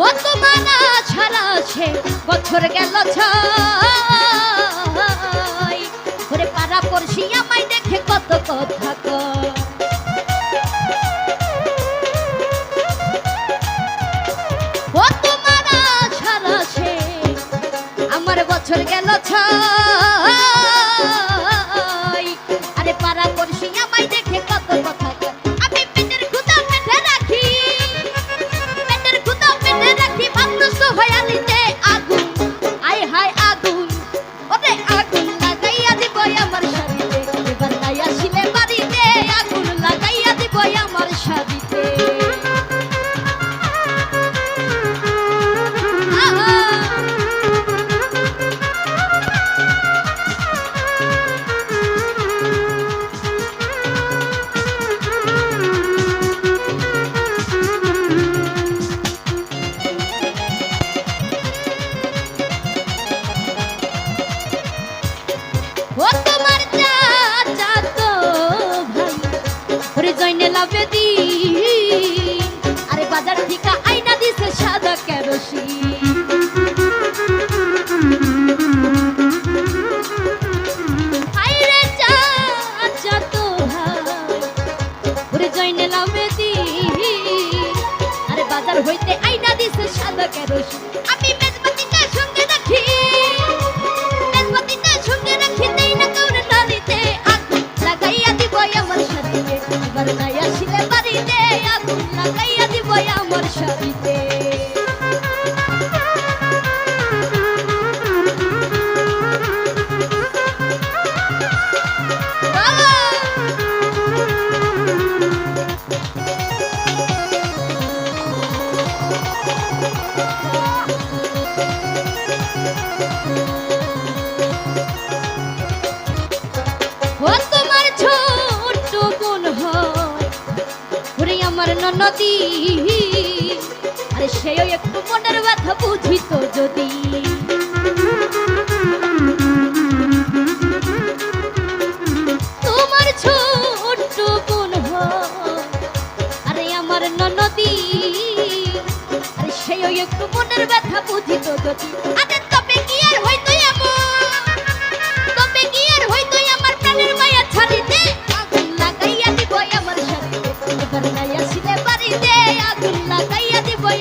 বর্তমানা ছাড়া আছে, বছর গেল ছয়। ঘরে পাড়া পড়শি আমায় দেখে কত কথা কয়। বছর গেল ছয়। জয়নে লাভে দি আরে বাজার ঠিকা আইনা দিছে সাদা কেরোসি হইতে আইনা দিছে সাদা কেরোসি আমি ডাক্তার নাই আসিলে বাড়িতে আগুন লাগাইয়া দিব আমার শাড়িতে Oh আর সেও একটু মনের ব্যথা বুঝিত যদি। তোমার ছোট বোন আরে আমার ননদী, আর সেও একটু মনের ব্যথা বুঝিত যদি।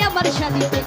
আমার শালিতে